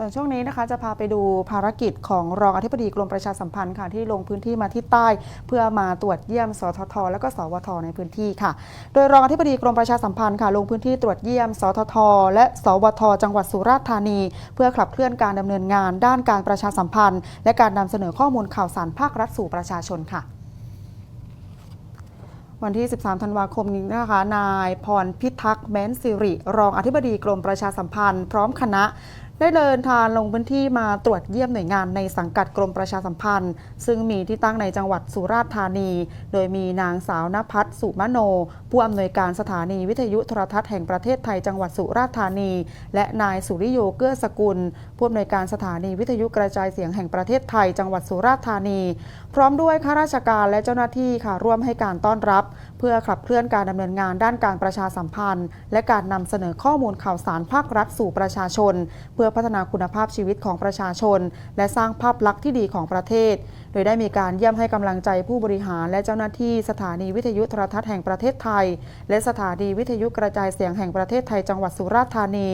ส่วนช่วงนี้นะคะจะพาไปดูภารกิจของรองอธิบดีกรมประชาสัมพันธ์ค่ะที่ลงพื้นที่มาที่ใต้ เพื่อมาตรวจเยี่ยมสทท และก็สวท ในพื้นที่ค่ะ โดยรองอธิบดีกรมประชาสัมพันธ์ค่ะลงพื้นที่ตรวจเยี่ยมสทท และสวท จังหวัดสุราษฎร์ธานี เพื่อขับเคลื่อนการดำเนินงาน ด้านการประชาสัมพันธ์ และการนำเสนอข้อมูลข่าวสารภาครัฐสู่ประชาชนค่ะวันที่ 13 ธันวาคมนี้นะคะ นายพรพิทักษ์แม้นสิริ รองอธิบดีกรมประชาสัมพันธ์ พร้อมคณะ ได้เดินทางลงพื้นที่มาตรวจเยี่ยมหน่วยงานในสังกัดกรมประชาสัมพันธ์ ซึ่งมีที่ตั้งในจังหวัดสุราษฎร์ธานี โดยมีนางสาวนภัสสุมโน ผู้อำนวยการสถานีวิทยุโทรทัศน์แห่งประเทศไทยจังหวัดสุราษฎร์ธานี และนายสุริโยเกื้อสกุล ผู้อำนวยการสถานีวิทยุกระจายเสียงแห่งประเทศไทยจังหวัดสุราษฎร์ธานี พร้อมด้วยข้าราชการและเจ้าหน้าที่ค่ะร่วมให้การต้อนรับเพื่อขับเคลื่อนการดำเนินงานด้านการประชาสัมพันธ์ และการนำเสนอข้อมูลข่าวสารภาครัฐสู่ประชาชน เพื่อพัฒนาคุณภาพชีวิตของประชาชน และสร้างภาพลักษณ์ที่ดีของประเทศ โดยได้มีการเยี่ยมให้กำลังใจผู้บริหาร และเจ้าหน้าที่สถานีวิทยุโทรทัศน์แห่งประเทศไทย และสถานีวิทยุกระจายเสียงแห่งประเทศไทยจังหวัดสุราษฎร์ธานี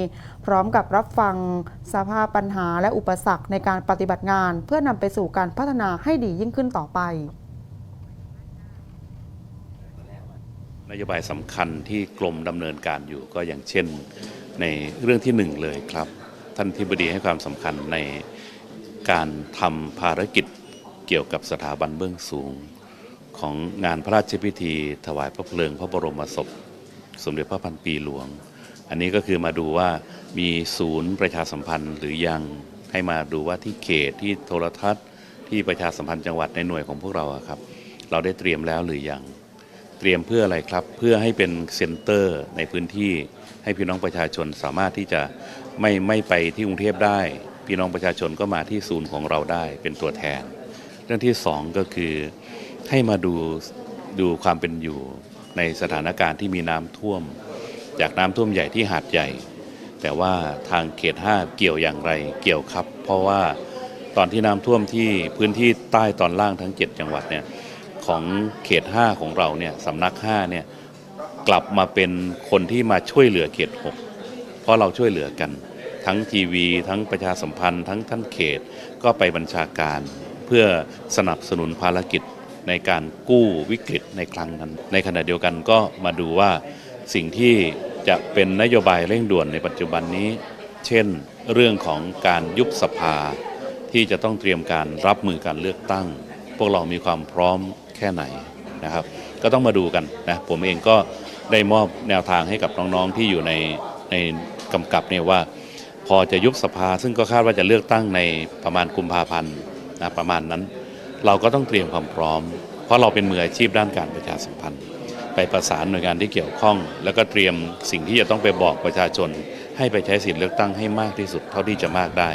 พร้อมกับรับฟังสภาพปัญหาและอุปสรรคในการปฏิบัติงาน เพื่อนำไปสู่การพัฒนาให้ดียิ่งขึ้นต่อไป นโยบายสำคัญที่กรมดำเนินการอยู่ก็อย่างเช่น ในเรื่องที่หนึ่งเลยครับ ท่านที่บดีให้ความสำคัญในการทำภารกิจเกี่ยวกับสถาบันเบื้องสูง ของงานพระราชพิธี ถวายพระเพลิงพระบรมศพ สมเด็จพระพันปีหลวง อันนี้ก็คือมาดูว่ามีศูนย์ประชาสัมพันธ์หรือยังให้มาดูว่าที่เขตที่โทรทัศน์ ที่ประชาสัมพันธ์จังหวัดในหน่วยของพวกเราครับ เราได้เตรียมแล้วหรือยัง เตรียมเพื่ออะไรครับ เพื่อให้เป็นเซ็นเตอร์ในพื้นที่ให้พี่น้องประชาชนสามารถที่จะไม่ไม่ไปที่กรุงเทพได้ พี่น้องประชาชนก็มาที่ศูนย์ของเราได้เป็นตัวแทน เรื่องที่สองก็คือให้มาดูดูความเป็นอยู่ในสถานการณ์ที่มีน้ำท่วม จากน้ำท่วมใหญ่ที่หาดใหญ่ แต่ว่าทางเขต 5 เกี่ยวอย่างไรเกี่ยวครับ เพราะว่าตอนที่น้ำท่วมที่พื้นที่ใต้ตอนล่างทั้ง 7 จังหวัดเนี่ย ของเขต 5 ของเราเนี่ยสำนัก5เนี่ยกลับมาเป็นคนที่มาช่วยเหลือเขต 6 เพราะเราช่วยเหลือกัน ทั้งทีวี ทั้งประชาสัมพันธ์ ทั้งท่านเขตก็ไปบัญชาการ เพื่อสนับสนุนภารกิจในการกู้วิกฤตในครั้งนั้น ในขณะเดียวกันก็มาดูว่าสิ่งที่จะเป็นนโยบายเร่งด่วนในปัจจุบันนี้ เช่น เรื่องของการยุบสภาที่จะต้องเตรียมการรับมือการเลือกตั้ง พวกเรามีความพร้อม แค่ไหนนะครับ ก็ต้องมาดูกันนะผมเองก็ได้มอบแนวทางให้กับน้องๆที่อยู่ในในกำกับเนี่ยว่า พอจะยุบสภาซึ่งก็คาดว่าจะเลือกตั้งในประมาณกุมภาพันธ์นะประมาณนั้น เราก็ต้องเตรียมความพร้อม เพราะเราเป็นมืออาชีพด้านการประชาสัมพันธ์ ไปประสานหน่วยงานที่เกี่ยวข้อง แล้วก็เตรียมสิ่งที่จะต้องไปบอกประชาชน ให้ไปใช้สิทธิเลือกตั้งให้มากที่สุดเท่าที่จะมากได้